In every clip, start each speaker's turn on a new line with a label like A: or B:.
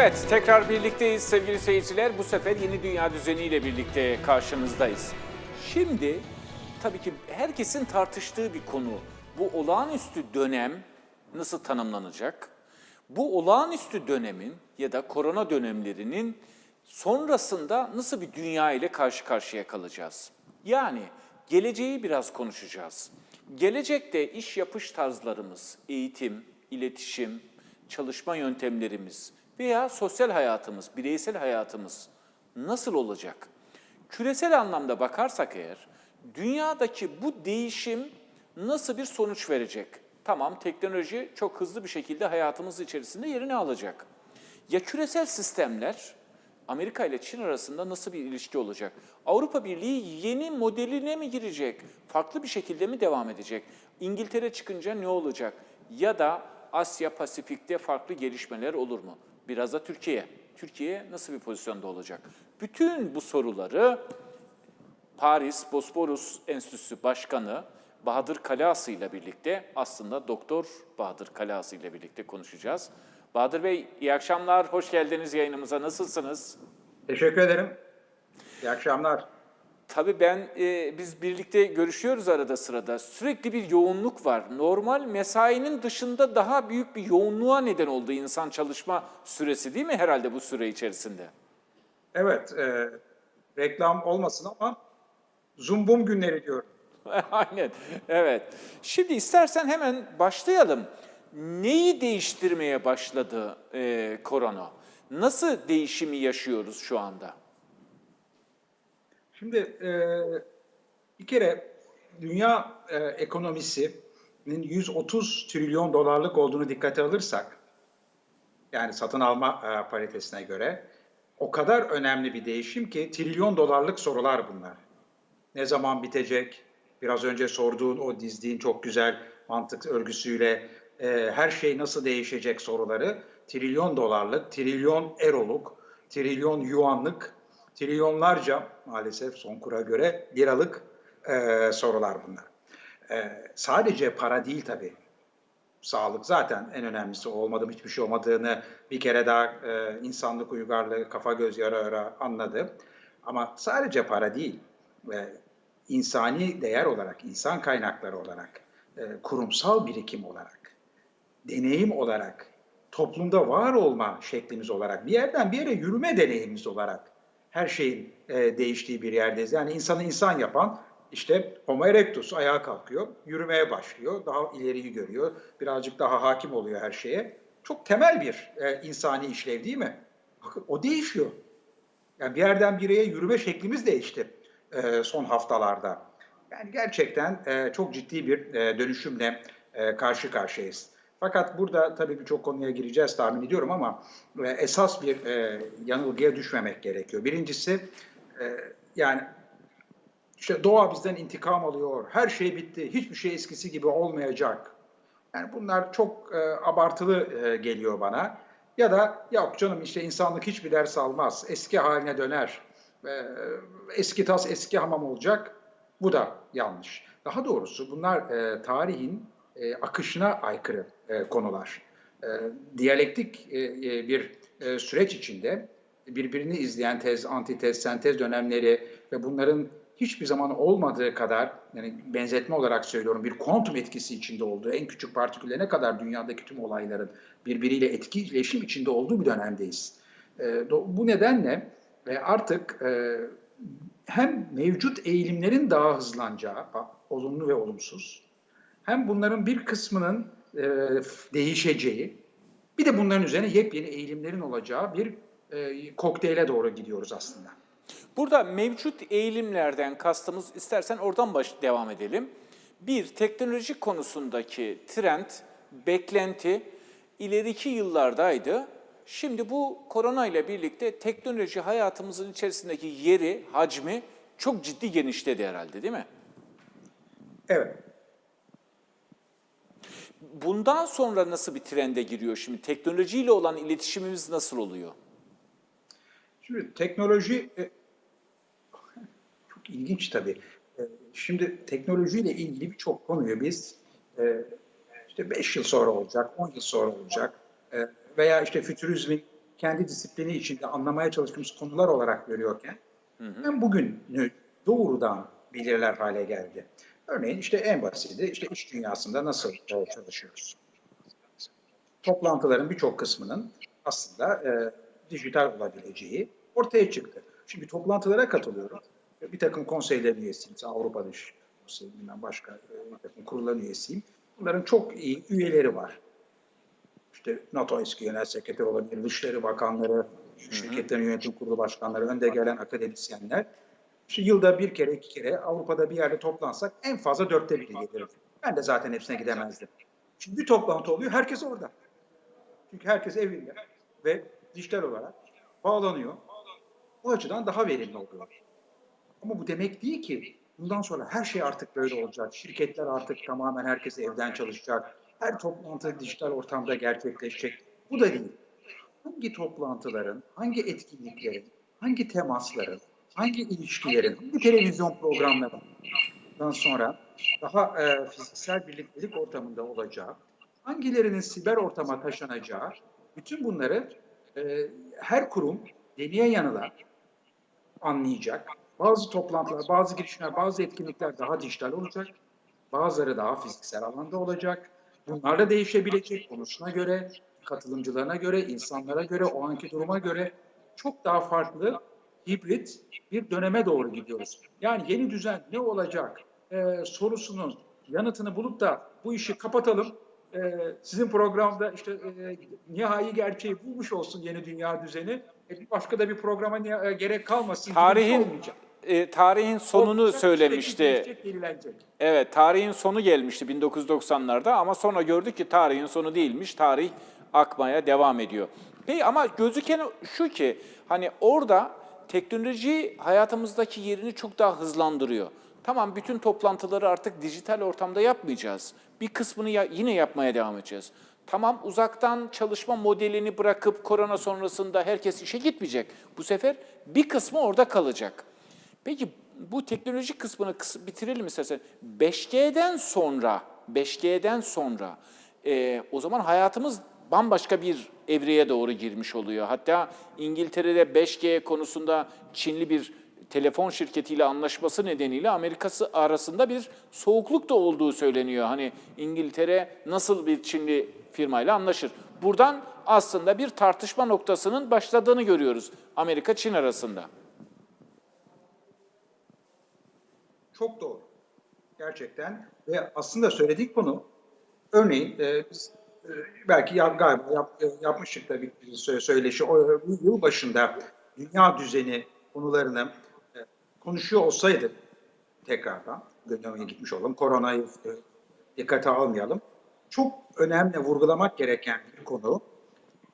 A: Evet, tekrar birlikteyiz sevgili seyirciler. Bu sefer yeni dünya düzeniyle birlikte karşınızdayız. Şimdi tabii ki herkesin tartıştığı bir konu. Bu olağanüstü dönem nasıl tanımlanacak? Bu olağanüstü dönemin ya da korona dönemlerinin sonrasında nasıl bir dünya ile karşı karşıya kalacağız? Yani geleceği biraz konuşacağız. Gelecekte iş yapış tarzlarımız, eğitim, iletişim, çalışma yöntemlerimiz veya sosyal hayatımız, bireysel hayatımız nasıl olacak? Küresel anlamda bakarsak eğer, dünyadaki bu değişim nasıl bir sonuç verecek? Tamam teknoloji çok hızlı bir şekilde hayatımız içerisinde yerini alacak. Ya küresel sistemler Amerika ile Çin arasında nasıl bir ilişki olacak? Avrupa Birliği yeni modeline mi girecek? Farklı bir şekilde mi devam edecek? İngiltere çıkınca ne olacak? Ya da Asya Pasifik'te farklı gelişmeler olur mu? Biraz da Türkiye. Türkiye nasıl bir pozisyonda olacak? Bütün bu soruları Paris Bosporus Enstitüsü Başkanı Bahadır Kalası ile birlikte aslında Doktor Bahadır Kalası ile birlikte konuşacağız. Bahadır Bey iyi akşamlar, hoş geldiniz yayınımıza. Nasılsınız?
B: Teşekkür ederim. İyi akşamlar.
A: Tabii ben, e, biz birlikte görüşüyoruz arada sırada. Sürekli bir yoğunluk var. Normal mesainin dışında daha büyük bir yoğunluğa neden oldu insan çalışma süresi değil mi herhalde bu süre içerisinde?
B: Evet, e, reklam olmasın ama zumbum günleri diyorum.
A: Aynen, evet. Şimdi istersen hemen başlayalım. Neyi değiştirmeye başladı e, korona? Nasıl değişimi yaşıyoruz şu anda?
B: Şimdi e, bir kere dünya e, ekonomisinin 130 trilyon dolarlık olduğunu dikkate alırsak, yani satın alma e, paritesine göre o kadar önemli bir değişim ki trilyon dolarlık sorular bunlar. Ne zaman bitecek? Biraz önce sorduğun o dizdiğin çok güzel mantık örgüsüyle e, her şey nasıl değişecek soruları trilyon dolarlık, trilyon eroluk, trilyon yuanlık, trilyonlarca maalesef son kura göre liralık e, sorular bunlar. E, sadece para değil tabii. Sağlık zaten en önemlisi olmadı, hiçbir şey olmadığını bir kere daha e, insanlık uygarlığı kafa göz yara yara anladı. Ama sadece para değil, e, insani değer olarak, insan kaynakları olarak, e, kurumsal birikim olarak, deneyim olarak, toplumda var olma şeklimiz olarak, bir yerden bir yere yürüme deneyimimiz olarak her şeyin e, değiştiği bir yerdeyiz. Yani insanı insan yapan işte Homo erectus ayağa kalkıyor, yürümeye başlıyor, daha ileriyi görüyor, birazcık daha hakim oluyor her şeye. Çok temel bir e, insani işlev değil mi? Bakın o değişiyor. Yani bir yerden bir yere yürüme şeklimiz değişti e, son haftalarda. Yani gerçekten e, çok ciddi bir e, dönüşümle e, karşı karşıyayız. Fakat burada tabii birçok konuya gireceğiz tahmin ediyorum ama e, esas bir e, yanılgıya düşmemek gerekiyor. Birincisi e, yani işte doğa bizden intikam alıyor, her şey bitti, hiçbir şey eskisi gibi olmayacak. Yani bunlar çok e, abartılı e, geliyor bana. Ya da yok canım işte insanlık hiçbir ders almaz, eski haline döner, e, eski tas eski hamam olacak. Bu da yanlış. Daha doğrusu bunlar e, tarihin e, akışına aykırı e, konular. E, diyalektik e, e, bir e, süreç içinde birbirini izleyen tez, antitez, sentez dönemleri ve bunların hiçbir zaman olmadığı kadar, yani benzetme olarak söylüyorum, bir kuantum etkisi içinde olduğu, en küçük partiküllerine kadar dünyadaki tüm olayların birbiriyle etkileşim içinde olduğu bir dönemdeyiz. E, bu nedenle e, artık e, hem mevcut eğilimlerin daha hızlanacağı, olumlu ve olumsuz, hem bunların bir kısmının e, değişeceği, bir de bunların üzerine yepyeni eğilimlerin olacağı bir e, kokteyle doğru gidiyoruz aslında.
A: Burada mevcut eğilimlerden kastımız istersen oradan baş devam edelim. Bir, teknoloji konusundaki trend, beklenti ileriki yıllardaydı. Şimdi bu korona ile birlikte teknoloji hayatımızın içerisindeki yeri, hacmi çok ciddi genişledi herhalde değil mi?
B: Evet.
A: Bundan sonra nasıl bir trende giriyor şimdi? Teknolojiyle olan iletişimimiz nasıl oluyor?
B: Şimdi teknoloji e, çok ilginç tabii. E, Şimdi teknolojiyle ilgili birçok konuyu biz e, işte 5 yıl sonra olacak, 10 yıl sonra olacak veya işte fütürizmin kendi disiplini içinde anlamaya çalıştığımız konular olarak görüyorken hem bugünü doğrudan belirler hale geldi. Örneğin işte en basiti işte iş dünyasında nasıl e, çalışıyoruz? Toplantıların birçok kısmının aslında e, dijital olabileceği ortaya çıktı. Şimdi toplantılara katılıyorum. Bir takım konseyler üyesiyim. Avrupa Dış Konseyi, bilmem başka e, bir takım kurulların üyesiyim. Bunların çok iyi üyeleri var. İşte NATO eski genel sekreteri olabilir, Dışişleri Bakanları, şirketlerin yönetim kurulu başkanları, önde gelen akademisyenler. İşte yılda bir kere, iki kere Avrupa'da bir yerde toplansak en fazla dörtte biri gelir. Ben de zaten hepsine gidemezdim. Şimdi bir toplantı oluyor, herkes orada. Çünkü herkes evinde ve dijital olarak bağlanıyor. Bu açıdan daha verimli oluyor. Ama bu demek değil ki bundan sonra her şey artık böyle olacak. Şirketler artık tamamen herkes evden çalışacak. Her toplantı dijital ortamda gerçekleşecek. Bu da değil. Hangi toplantıların, hangi etkinliklerin, hangi temasların, hangi ilişkilerin, hangi televizyon programlarından sonra daha e, fiziksel birliktelik ortamında olacağı, hangilerinin siber ortama taşınacağı, bütün bunları e, her kurum deneye yanıla anlayacak. Bazı toplantılar, bazı girişimler, bazı etkinlikler daha dijital olacak. Bazıları daha fiziksel alanda olacak. Bunlar da değişebilecek konusuna göre, katılımcılarına göre, insanlara göre, o anki duruma göre çok daha farklı, hibrit bir döneme doğru gidiyoruz. Yani yeni düzen ne olacak ee, sorusunun yanıtını bulup da bu işi kapatalım, ee, sizin programda işte e, nihai gerçeği bulmuş olsun yeni dünya düzeni. E, başka da bir programa e, gerek kalmasın. şey
A: Tarihin
B: olmayacak.
A: e, tarihin sonunu
B: Olacak,
A: söylemişti. Evet, tarihin sonu gelmişti 1990'larda ama sonra gördük ki tarihin sonu değilmiş. Tarih akmaya devam ediyor. Peki ama gözüken şu ki hani orada teknoloji hayatımızdaki yerini çok daha hızlandırıyor. Tamam bütün toplantıları artık dijital ortamda yapmayacağız. Bir kısmını ya- yine yapmaya devam edeceğiz. Tamam uzaktan çalışma modelini bırakıp korona sonrasında herkes işe gitmeyecek. Bu sefer bir kısmı orada kalacak. Peki bu teknolojik kısmını kıs- bitirelim istersen. 5G'den sonra, 5G'den sonra e, o zaman hayatımız bambaşka bir evreye doğru girmiş oluyor. Hatta İngiltere'de 5G konusunda Çinli bir telefon şirketiyle anlaşması nedeniyle Amerikası arasında bir soğukluk da olduğu söyleniyor. Hani İngiltere nasıl bir Çinli firmayla anlaşır? Buradan aslında bir tartışma noktasının başladığını görüyoruz Amerika-Çin arasında.
B: Çok doğru. Gerçekten. Ve aslında söylediği konu örneğin e, biz belki ya, galiba yap, e, yapmıştık da bir sö- söyleşi. O, bu yıl başında dünya düzeni konularını e, konuşuyor olsaydı tekrardan gündeme gitmiş olalım. Koronayı e, dikkate almayalım. Çok önemli vurgulamak gereken bir konu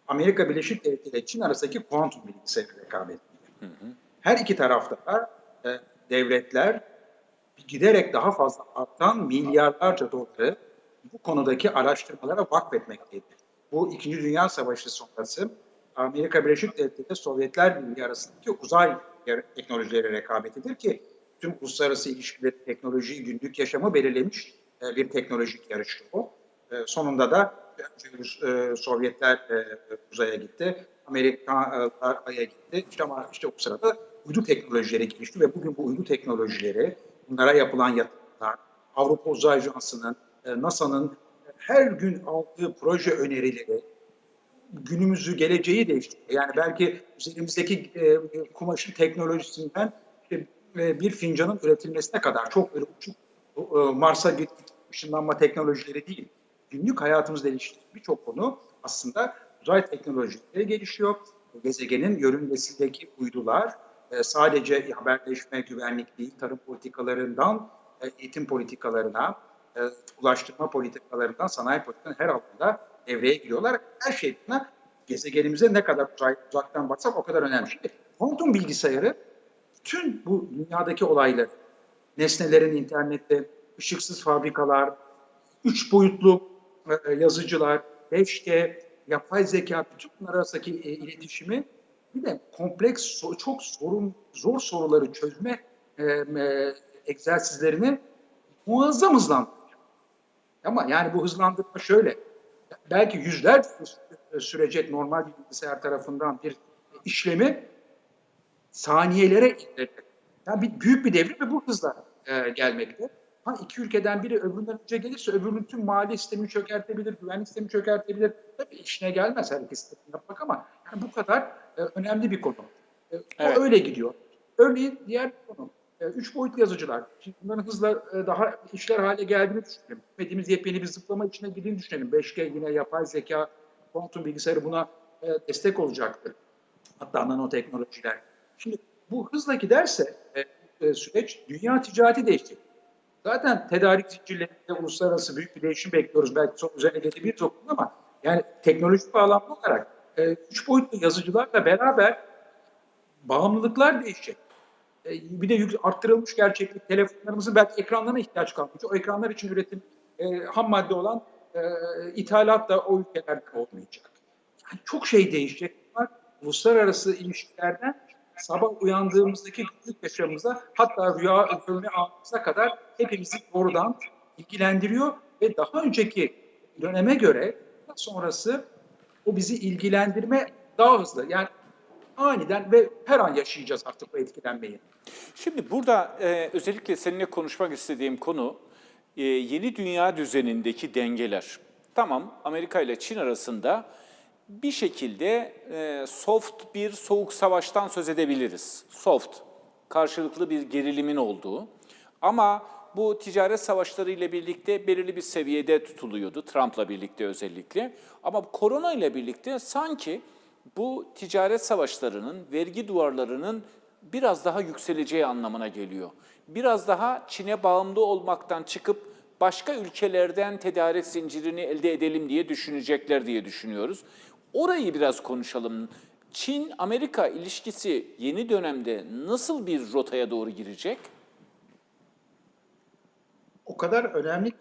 B: Amerika Birleşik Devletleri ile Çin arasındaki kuantum bilgisayar rekabeti. Her iki tarafta da e, devletler giderek daha fazla artan milyarlarca doları bu konudaki araştırmalara vakfetmekteydi. Bu İkinci Dünya Savaşı sonrası Amerika Birleşik Devletleri ile Sovyetler Birliği arasındaki uzay teknolojileri rekabetidir ki tüm uluslararası ilişkileri, teknolojiyi, günlük yaşamı belirlemiş e, bir teknolojik yarış o. E, sonunda da e, Sovyetler uzaya gitti, Amerika e, Ay'a gitti. İşte ama işte o sırada uydu teknolojileri gelişti ve bugün bu uydu teknolojileri, bunlara yapılan yatırımlar, Avrupa Uzay Ajansı'nın, NASA'nın her gün aldığı proje önerileri, günümüzü, geleceği değiştiriyor. Yani belki üzerimizdeki e, kumaşın teknolojisinden e, bir fincanın üretilmesine kadar çok böyle uçuk e, Mars'a gittik, ışınlanma teknolojileri değil. Günlük hayatımızda ilişkin birçok konu aslında uzay teknolojileri gelişiyor. Gezegenin yörüngesindeki uydular e, sadece haberleşme, güvenlik değil, tarım politikalarından e, eğitim politikalarına, e, ulaştırma politikalarından sanayi politikalarına her alanda devreye giriyorlar. Her şey buna gezegenimize ne kadar uzaktan baksak o kadar önemli. Şimdi kuantum bilgisayarı bütün bu dünyadaki olayları, nesnelerin internette, ışıksız fabrikalar, üç boyutlu e, yazıcılar, 5G, yapay zeka, bütün bunlar arasındaki e, iletişimi bir de kompleks, çok sorun, zor soruları çözme e, e, egzersizlerini muazzam hızlandırıyor. Ama yani bu hızlandırma şöyle, belki yüzler sürecek normal bir bilgisayar tarafından bir işlemi saniyelere indirecek. Yani bir, büyük bir devrim ve bu hızla e, gelmekte. Ha iki ülkeden biri öbüründen önce gelirse öbürünün tüm mali sistemi çökertebilir, güvenlik sistemi çökertebilir. Tabii işine gelmez her ikisi de yapmak ama yani bu kadar e, önemli bir konu. E,
A: Evet.
B: O öyle gidiyor. Örneğin diğer Üç boyutlu yazıcılar. Şimdi bunların hızla e, daha işler hale geldiğini düşünelim. Bilmediğimiz yepyeni bir zıplama içine girdiğini düşünelim. 5G yine yapay zeka, kuantum bilgisayarı buna e, destek olacaktır. Hatta nanoteknolojiler. Şimdi bu hızla giderse e, e, süreç dünya ticareti değişecek. Zaten tedarik zincirlerinde uluslararası büyük bir değişim bekliyoruz. Belki son üzerine gelebiliriz o konuda ama yani teknolojik bağlamda olarak e, üç boyutlu yazıcılarla beraber bağımlılıklar değişecek. E, bir de yük, arttırılmış gerçeklik telefonlarımızın belki ekranlarına ihtiyaç kalmayacak. O ekranlar için üretim e, ham madde olan e, ithalat da o ülkelerde olmayacak. Yani çok şey değişecek. Bunlar uluslararası ilişkilerden sabah uyandığımızdaki günlük yaşamımıza hatta rüya görme anımıza kadar hepimizi doğrudan ilgilendiriyor ve daha önceki döneme göre sonrası o bizi ilgilendirme daha hızlı. Yani aniden ve her an yaşayacağız artık bu etkilenmeyi.
A: Şimdi burada e, özellikle seninle konuşmak istediğim konu e, yeni dünya düzenindeki dengeler. Tamam Amerika ile Çin arasında bir şekilde e, soft bir soğuk savaştan söz edebiliriz. Soft, karşılıklı bir gerilimin olduğu. Ama bu ticaret savaşları ile birlikte belirli bir seviyede tutuluyordu Trump'la birlikte özellikle. Ama korona ile birlikte sanki bu ticaret savaşlarının, vergi duvarlarının biraz daha yükseleceği anlamına geliyor. Biraz daha Çin'e bağımlı olmaktan çıkıp başka ülkelerden tedarik zincirini elde edelim diye düşünecekler diye düşünüyoruz. Orayı biraz konuşalım. Çin-Amerika ilişkisi yeni dönemde nasıl bir rotaya doğru girecek?
B: O kadar önemli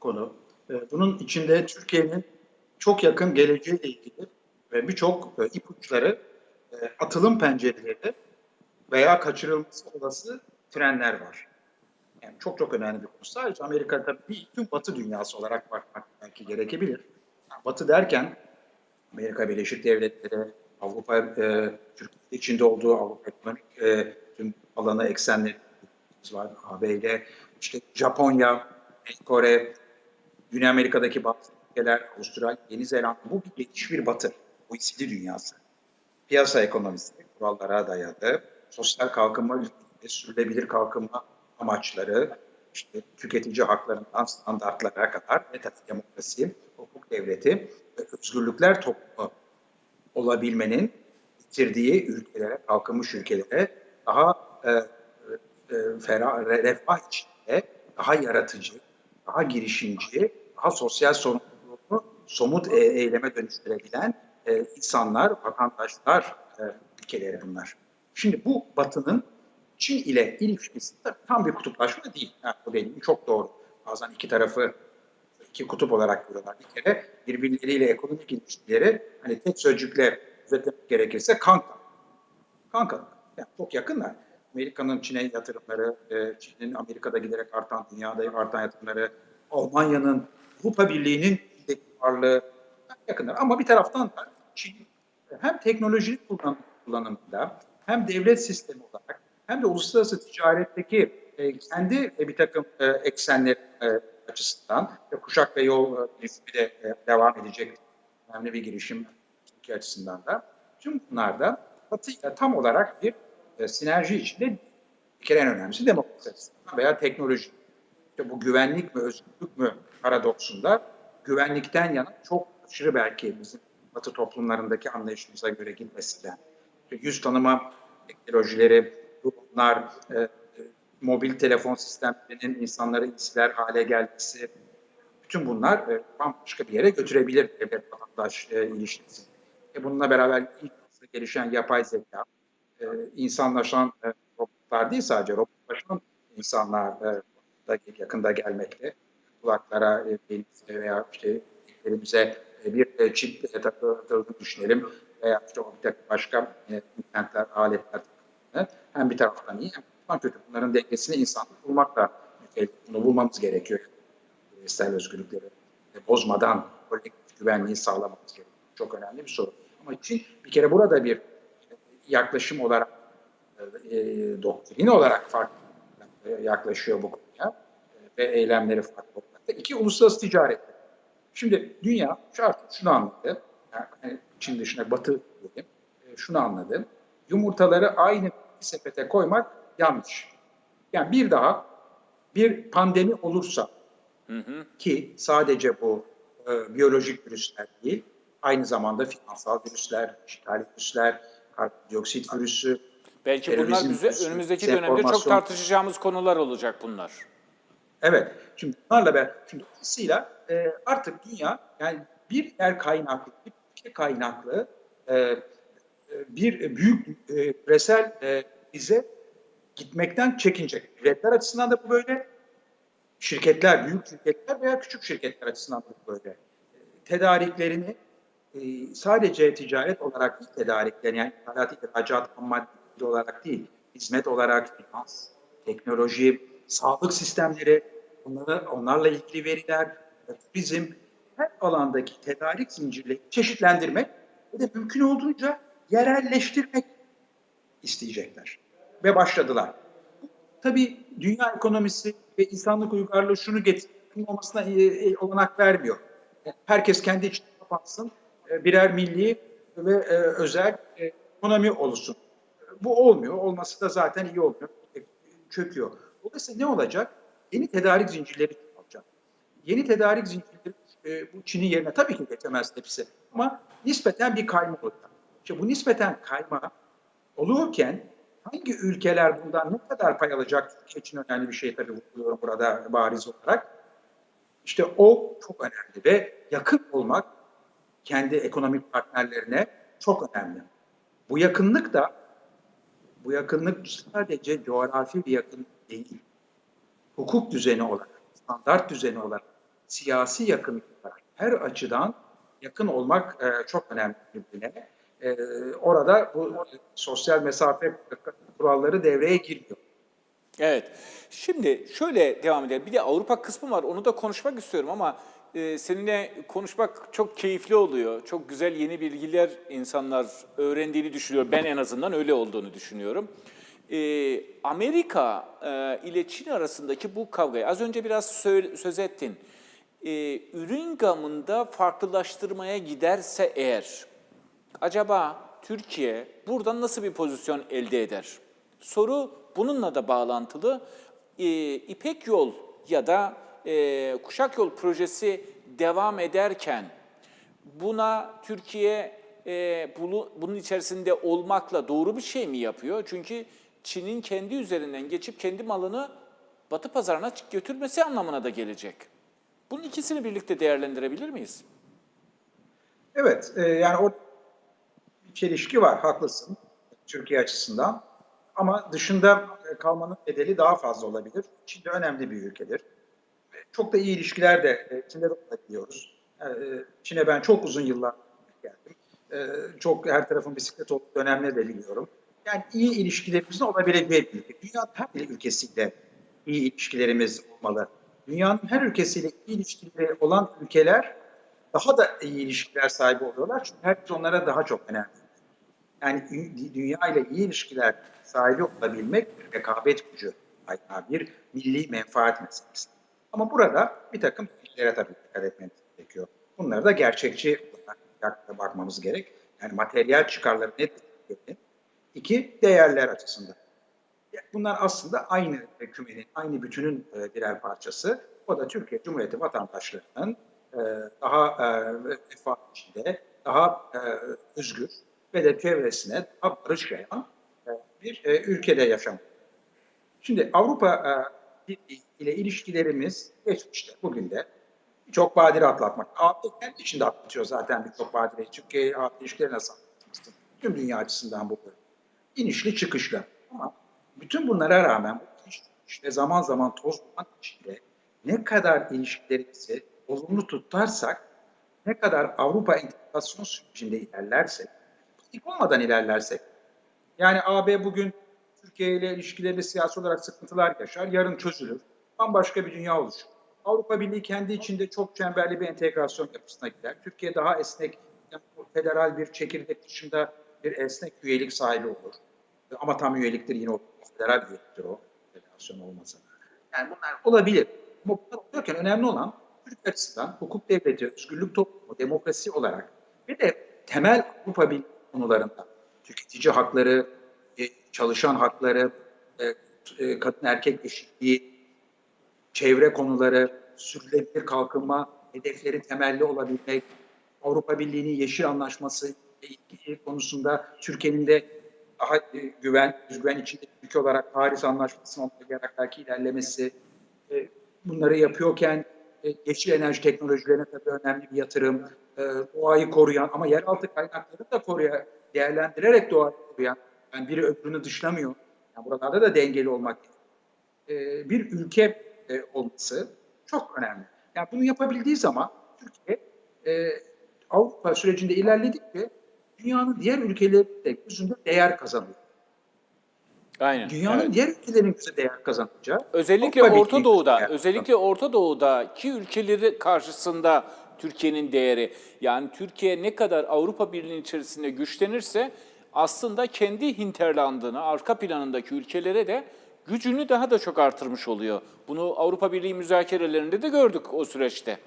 B: konu. Ee, Bunun içinde Türkiye'nin çok yakın geleceğiyle ilgili ve birçok e, ipuçları, e, atılım pencereleri veya kaçırılması olası trenler var. Yani çok çok önemli bir konu. Sadece Amerika tabii değil, tüm Batı dünyası olarak bakmak belki gerekebilir. Batı derken Amerika Birleşik Devletleri, Avrupa, e, Türkiye içinde olduğu Avrupa ekonomik e, tüm alanı eksenleri var. ABD, işte Japonya, Kore, Güney Amerika'daki bazı ülkeler, Avustralya, Yeni Zelanda. Bu bir geçiş bir batı. OECD dünyası. Piyasa ekonomisi kurallara dayalı, sosyal kalkınma, sürdürülebilir kalkınma amaçları, işte tüketici haklarından standartlara kadar demokrasi, hukuk devleti ve özgürlükler toplumu olabilmenin getirdiği ülkelere, kalkınmış ülkelere daha e, e, ferah, re- refah içinde, daha yaratıcı, daha girişimci, daha sosyal sorumluluğunu somut e, eyleme dönüştürebilen e, insanlar, vatandaşlar e, ülkeleri bunlar. Şimdi bu Batı'nın Çin ile ilişkisi tabii tam bir kutuplaşma değil. Yani bu dediğim çok doğru. Bazen iki tarafı iki kutup olarak görüyorlar. Bir kere birbirleriyle ekonomik ilişkileri hani tek sözcükle özetlemek gerekirse kanka. Kanka. Yani çok yakınlar. Amerika'nın Çin'e yatırımları, e, Çin'in Amerika'da giderek artan, dünyada artan yatırımları, Almanya'nın, Avrupa Birliği'nin varlığı yakınlar. Ama bir taraftan da Çin hem teknolojinin kullan- kullanımında hem devlet sistemi olarak hem de uluslararası ticaretteki e, kendi e, bir takım e, eksenleri e, açısından ve kuşak ve yol e, girişimi de e, devam edecek önemli bir girişim Türkiye açısından da. Tüm bunlarda Batı'yla tam olarak bir e, sinerji içinde bir kere en önemlisi demokrasi veya teknoloji. İşte bu güvenlik mi, özgürlük mü paradoksunda güvenlikten yana çok aşırı belki bizim Batı toplumlarındaki anlayışımıza göre gitmesinden. İşte yüz tanıma teknolojileri, bunlar, e, e, mobil telefon sistemlerinin insanları insiler hale gelmesi, bütün bunlar e, bambaşka bir yere götürebilir devlet vatandaş e, ilişkisi. E, bununla beraber ilk gelişen yapay zeka, e, insanlaşan e, robotlar değil sadece robotlaşan insanlar e, da yakında gelmekte. Kulaklara, e, veya işte elimize bir e, çip e, takıldığını düşünelim veya işte o bir takım başka e, implantlar, aletler hem bir taraftan iyi hem bir taraftan kötü. Bunların dengesini insanlık bulmakla. Bunu bulmamız gerekiyor. Bireysel özgürlükleri e, bozmadan kolektif güvenliği sağlamamız gerekiyor. Çok önemli bir soru. Ama Çin bir kere burada bir yaklaşım olarak, e, doktrin olarak farklı yaklaşıyor bu konuya e, ve eylemleri farklı olarak. İki, uluslararası ticaret. Şimdi dünya artık şunu anladı, yani Çin dışında Batı diyelim, e, şunu anladı. Yumurtaları aynı bir sepete koymak yanlış. Yani bir daha bir pandemi olursa ki sadece bu e, biyolojik virüsler değil, aynı zamanda finansal virüsler, dijital virüsler, karbondioksit virüsü,
A: Belki bunlar bize
B: virüsü,
A: önümüzdeki dönemde çok tartışacağımız konular olacak bunlar.
B: Evet. Şimdi bunlarla ben şimdi dolayısıyla e, artık dünya yani bir yer kaynaklı, bir ülke kaynaklı e, e, bir büyük e, küresel e, bize gitmekten çekinecek. Devletler açısından da bu böyle. Şirketler, büyük şirketler veya küçük şirketler açısından da bu böyle. E, Tedariklerini e, sadece ticaret olarak değil tedariklerini yani ithalat, ihracat, ham olarak değil, hizmet olarak, finans, teknoloji, sağlık sistemleri, onlara, onlarla ilgili veriler, turizm, her alandaki tedarik zincirleri çeşitlendirmek ve de mümkün olduğunca yerelleştirmek isteyecekler. Ve başladılar. Tabii dünya ekonomisi ve insanlık uygarlığı şunu getirmemesine e, olanak vermiyor. Herkes kendi içine kapansın, e, birer milli ve e, özel e, ekonomi oluşsun. Bu olmuyor. Olması da zaten iyi olmuyor. E, Çöküyor. Dolayısıyla ne olacak? Yeni tedarik zincirleri olacak. Yeni tedarik zincirleri e, bu Çin'in yerine tabii ki geçemez hepsi. Ama nispeten bir kayma olacak. İşte bu nispeten kayma olurken hangi ülkeler bundan ne kadar pay alacak? Türkiye için önemli bir şey tabii vurguluyorum burada bariz olarak. İşte o çok önemli ve yakın olmak kendi ekonomik partnerlerine çok önemli. Bu yakınlık da bu yakınlık sadece coğrafi bir yakınlık değil. Hukuk düzeni olarak, standart düzeni olarak, siyasi yakınlık olarak her açıdan yakın olmak e, çok önemli birbirine. E, orada bu sosyal mesafe kuralları devreye giriyor.
A: Evet. Şimdi şöyle devam edelim. Bir de Avrupa kısmı var. Onu da konuşmak istiyorum ama e, seninle konuşmak çok keyifli oluyor. Çok güzel yeni bilgiler insanlar öğrendiğini düşünüyor. Ben en azından öyle olduğunu düşünüyorum. E, Amerika e, ile Çin arasındaki bu kavgayı az önce biraz söyle- söz ettin. E, ürün gamında farklılaştırmaya giderse eğer acaba Türkiye buradan nasıl bir pozisyon elde eder? Soru bununla da bağlantılı. Ee, İpek Yol ya da e, Kuşak Yol projesi devam ederken buna Türkiye e, bunu, bunun içerisinde olmakla doğru bir şey mi yapıyor? Çünkü Çin'in kendi üzerinden geçip kendi malını Batı pazarına götürmesi anlamına da gelecek. Bunun ikisini birlikte değerlendirebilir miyiz?
B: Evet, e, yani o bir çelişki var, haklısın Türkiye açısından. Ama dışında e, kalmanın bedeli daha fazla olabilir. Çin de önemli bir ülkedir. Çok da iyi ilişkiler de e, Çin'de de olabiliyoruz. E, Çin'e ben çok uzun yıllar geldim. E, Çok her tarafın bisiklet olduğu dönemleri de biliyorum. Yani iyi ilişkilerimizin olabileceği bir ülke. Dünyanın her bir ülkesiyle iyi ilişkilerimiz olmalı. Dünyanın her ülkesiyle iyi ilişkileri olan ülkeler daha da iyi ilişkiler sahibi oluyorlar. Çünkü herkes onlara daha çok önemli. Yani dü- dünya ile iyi ilişkiler sahibi olabilmek bir rekabet gücü, kaynağı, bir milli menfaat meselesi. Ama burada bir takım ilişkilere tabii dikkat etmemiz gerekiyor. Bunları da gerçekçi olarak bakmamız gerek. Yani materyal çıkarları nedir? İki, değerler açısından. Bunlar aslında aynı kümenin, aynı bütünün e, birer parçası. O da Türkiye Cumhuriyeti vatandaşlarının e, daha e, refah içinde, daha özgür ve de çevresine daha barış yayan bir ülkede yaşam. Şimdi Avrupa ile ilişkilerimiz geçmişte, bugün de birçok badire atlatmak. AB kendi içinde atlatıyor zaten birçok badire. Türkiye ilişkileri nasıl atlatmışsın? Tüm dünya açısından bu böyle. İnişli çıkışlı. Ama bütün bunlara rağmen çıkışlı zaman zaman toz duman içinde ne kadar ilişkilerimizi olumlu tutarsak, ne kadar Avrupa entegrasyon sürecinde ilerlersek, panik olmadan ilerlersek, yani AB bugün Türkiye ile ilişkilerinde siyasi olarak sıkıntılar yaşar, yarın çözülür, bambaşka bir dünya oluşur. Avrupa Birliği kendi içinde çok çemberli bir entegrasyon yapısına gider. Türkiye daha esnek, federal bir çekirdek dışında bir esnek üyelik sahibi olur. Ama tam üyeliktir yine o federal üyeliktir o federasyon olmasa da. Yani bunlar olabilir. Ama bunlar olurken önemli olan Türk açısından hukuk devleti, özgürlük toplumu, demokrasi olarak ve de temel Avrupa Birliği konularında tüketici hakları, e, çalışan hakları, e, e, kadın erkek eşitliği, çevre konuları, sürdürülebilir kalkınma hedefleri temelli olabilmek, Avrupa Birliği'nin Yeşil Anlaşması konusunda Türkiye'nin de daha e, güven, içinde ülke olarak Paris Anlaşması'nın onaylayarak belki ilerlemesi, e, bunları yapıyorken e, yeşil enerji teknolojilerine tabii önemli bir yatırım, e, doğayı koruyan ama yeraltı kaynaklarını da koruyan, değerlendirerek doğayı koruyan, yani biri öbürünü dışlamıyor. Yani buralarda da dengeli olmak e, bir ülke olması çok önemli. Yani bunu yapabildiği zaman Türkiye Avrupa sürecinde ilerledikçe dünyanın diğer ülkeleri de gözünde değer kazanıyor.
A: Aynen.
B: Dünyanın
A: evet.
B: diğer ülkelerinin gözünde değer kazanacağı.
A: Özellikle Orta Doğu'da, özellikle Orta Doğu'daki ülkeleri karşısında Türkiye'nin değeri. Yani Türkiye ne kadar Avrupa Birliği'nin içerisinde güçlenirse aslında kendi hinterlandını, arka planındaki ülkelere de gücünü daha da çok artırmış oluyor. Bunu Avrupa Birliği müzakerelerinde de gördük o süreçte.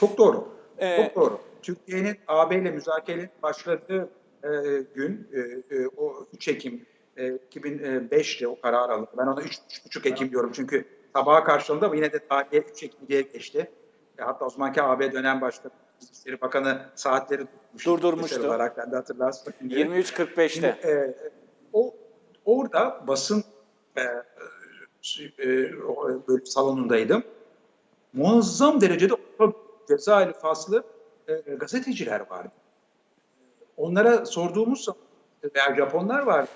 B: Çok doğru.
A: Ee,
B: Çok doğru. Türkiye'nin AB ile müzakerenin başladığı e, gün e, e, o 3 Ekim e, 2005'te o karar alındı. Ben ona 3,5 Ekim diyorum çünkü sabaha karşılığında ama yine de tarihe 3 Ekim diye geçti. E, hatta o zamanki AB dönem başkanı Dışişleri Bakanı saatleri tutmuştu.
A: Durdurmuştu.
B: Olarak ben de hatırlarsın.
A: 23.45'te.
B: E, o orada basın e, e, bölüm salonundaydım. Muazzam derecede Cezayir faslı e, gazeteciler vardı. Onlara sorduğumuz zaman veya Japonlar vardı.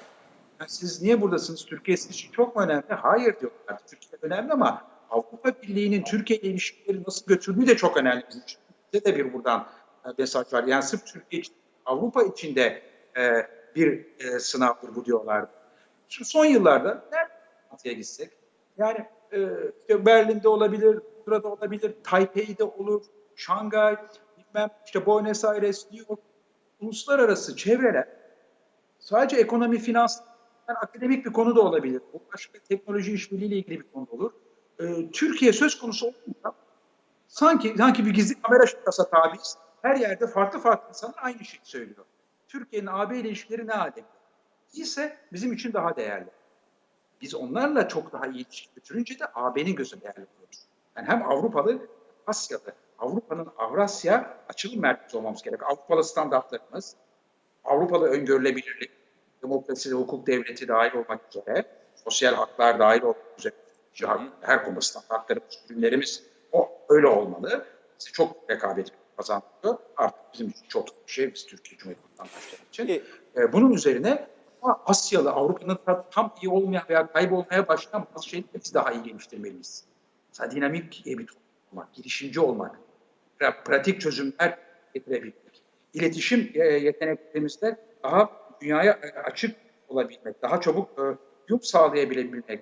B: "Ya siz niye buradasınız? Türkiye sizin için çok mu önemli? Hayır diyorlar. Türkiye önemli ama Avrupa Birliği'nin Türkiye ile ilişkileri nasıl götürdüğü de çok önemli bizim için. Bize de bir buradan e, mesaj var. Yani sırf Türkiye için, Avrupa için de e, bir sınavdır bu diyorlardı. Şimdi son yıllarda Asya'ya gitsek? Yani işte Berlin'de olabilir, burada olabilir, Taipei'de olur, Şangay, bilmem işte Buenos Aires, New York, uluslararası çevreler sadece ekonomi, finans, yani akademik bir konu da olabilir. Bu başka teknoloji işbirliğiyle ilgili bir konu olur. E, Türkiye söz konusu olduğunda sanki sanki bir gizli kamera şakası tabiiz. Her yerde farklı farklı insanlar aynı şeyi söylüyor. Türkiye'nin AB ile ilişkileri ne alemde? İyiyse bizim için daha değerli. Biz onlarla çok daha iyi ilişki götürünce de AB'nin gözü değerli oluyoruz. Yani hem Avrupalı, Asyalı, Avrupa'nın Avrasya açılım merkezi olmamız gerekiyor. Avrupalı standartlarımız, Avrupalı öngörülebilirlik, demokrasi ve hukuk devleti dahil olmak üzere, sosyal haklar dahil olmak üzere, her konuda standartlarımız, ürünlerimiz o öyle olmalı. Bizi çok rekabet kazandırıyor. Artık bizim için çok bir şey, biz Türkiye Cumhuriyeti vatandaşları için.
A: E,
B: E, bunun üzerine Asyalı, Avrupa'nın ta- tam iyi olmayan veya kaybolmaya başlayan bazı şeyleri biz daha iyi geliştirmeliyiz. Mesela dinamik bir toplum olmak, girişimci olmak, pratik çözümler getirebilmek, iletişim e, yeteneklerimizde daha dünyaya e, açık olabilmek, daha çabuk e, uyum sağlayabilebilmek,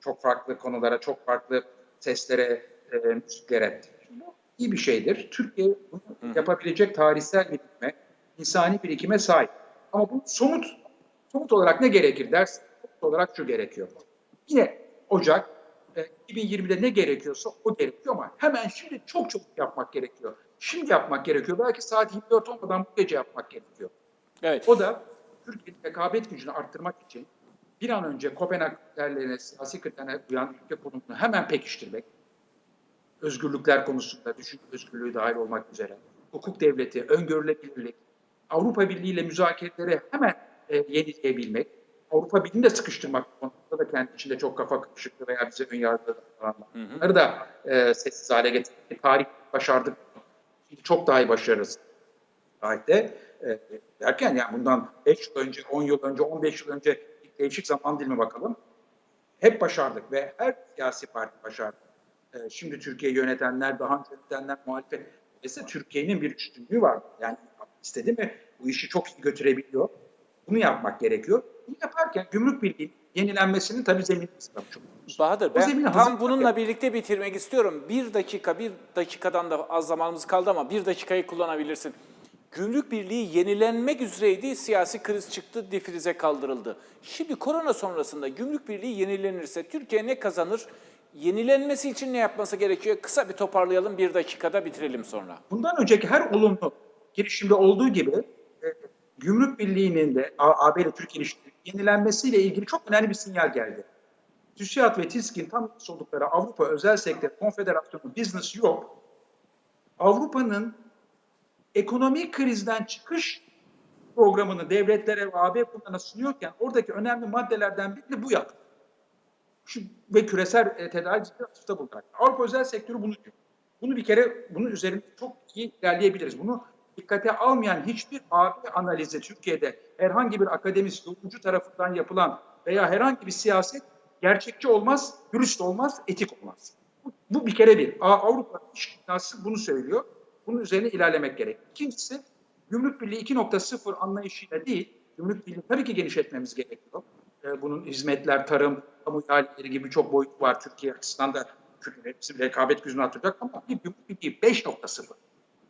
B: çok farklı konulara, çok farklı seslere, müziklere. Bu iyi bir şeydir. Türkiye bunu yapabilecek tarihsel birikime, insani birikime sahip. Ama bu somut somut olarak ne gerekir dersin? Somut olarak şu gerekiyor. Yine Ocak 2020'de ne gerekiyorsa o gerekiyor ama hemen şimdi çok çok yapmak gerekiyor. Şimdi yapmak gerekiyor. Belki saat 24 olmadan bu gece yapmak gerekiyor.
A: evet.
B: O da Türkiye'nin rekabet gücünü arttırmak için bir an önce Kopenhag kriterlerine, siyasi kriterlerine uyan ülke konumunu hemen pekiştirmek, özgürlükler konusunda düşünce özgürlüğü dahil olmak üzere, hukuk devleti, öngörülebilirlik, Avrupa Birliği ile müzakereleri hemen e, yenileyebilmek, Avrupa Birliği'ni de sıkıştırmak da kendi içinde çok kafa karışıklığı veya bize ön yargılı davranmak. Bunları da e, sessiz hale getirmek. Tarih başardık. Şimdi çok daha iyi başarırız. Tarihte e, derken yani bundan 5 yıl önce, 10 yıl önce, 15 yıl önce değişik zaman dilimi bakalım. Hep başardık ve her siyasi parti başardı. E, şimdi Türkiye yönetenler, daha önce yönetenler, muhalefet. Mesela Türkiye'nin bir üstünlüğü var. Yani istedi mi bu işi çok iyi götürebiliyor. Bunu yapmak gerekiyor. Bunu yaparken gümrük birliği yenilenmesinin tabii zeminini oluyor.
A: Bahadır ben
B: zemini
A: tam bununla birlikte bitirmek istiyorum. Bir dakika, bir dakikadan da az zamanımız kaldı ama bir dakikayı kullanabilirsin. Gümrük Birliği yenilenmek üzereydi, siyasi kriz çıktı, defrize kaldırıldı. Şimdi korona sonrasında Gümrük Birliği yenilenirse Türkiye ne kazanır? Yenilenmesi için ne yapması gerekiyor? Kısa bir toparlayalım, bir dakikada bitirelim sonra.
B: Bundan önceki her olumlu girişimde olduğu gibi Gümrük Birliği'nin de AB ile Türkiye ilişkileri yenilenmesiyle ilgili çok önemli bir sinyal geldi. TÜSİAD ve TİSK'in tam oldukları Avrupa Özel Sektör Konfederasyonu Business Europe, Avrupa'nın ekonomik krizden çıkış programını devletlere ve AB kurumlarına sunuyorken oradaki önemli maddelerden biri de bu yaptı. Şu, ve küresel e, tedarik atıfta bulundu. Avrupa özel sektörü bunu diyor. Bunu bir kere bunun üzerinde çok iyi ilerleyebiliriz. Bunu dikkate almayan hiçbir AB analizi Türkiye'de herhangi bir akademisyen, yorumcu tarafından yapılan veya herhangi bir siyaset gerçekçi olmaz, dürüst olmaz, etik olmaz. Bu, bu bir kere bir. Avrupa İş Dünyası bunu söylüyor. Bunun üzerine ilerlemek gerek. İkincisi, Gümrük Birliği 2.0 anlayışıyla değil, Gümrük Birliği tabii ki genişletmemiz gerekiyor. Ee, bunun hizmetler, tarım, kamu ihaleleri gibi çok boyutu var Türkiye açısından da Türkiye hepsi rekabet gücünü artıracak ama bir Gümrük Birliği 5.0.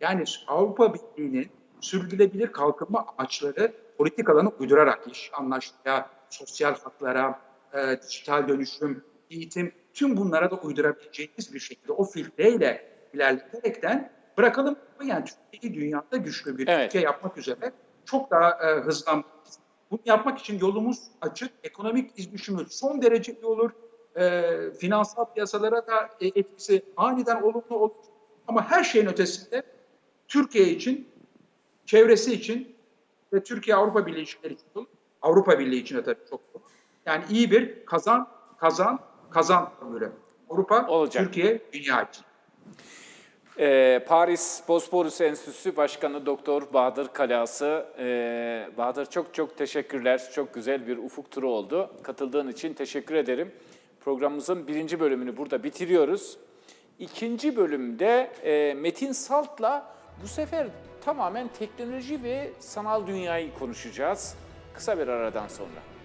B: Yani Avrupa Birliği'nin sürdürülebilir kalkınma amaçları politik alanı uydurarak iş, anlaşmaya, sosyal haklara, e, dijital dönüşüm, eğitim tüm bunlara da uydurabileceğimiz bir şekilde o filtreyle ilerleterekten bırakalım yani Türkiye'yi dünyada güçlü bir
A: Evet.
B: ülke yapmak üzere çok daha e, hızlanmalıyız. Bunu yapmak için yolumuz açık, ekonomik izbüşümüz son derece iyi olur. E, finansal piyasalara da e, etkisi aniden olumlu olur. Ama her şeyin ötesinde Türkiye için, çevresi için ve Türkiye-Avrupa Birliği ilişkileri için. Avrupa Birliği için de tabii çok. Yani iyi bir kazan, kazan, kazan formülü. Avrupa,
A: Olacak.
B: Türkiye, dünya için.
A: Ee, Paris Bosporus Enstitüsü Başkanı Doktor Bahadır Kalası. Ee, Bahadır çok çok teşekkürler. Çok güzel bir ufuk turu oldu. Katıldığın için teşekkür ederim. Programımızın birinci bölümünü burada bitiriyoruz. İkinci bölümde e, Metin Salt'la bu sefer tamamen teknoloji ve sanal dünyayı konuşacağız. Kısa bir aradan sonra.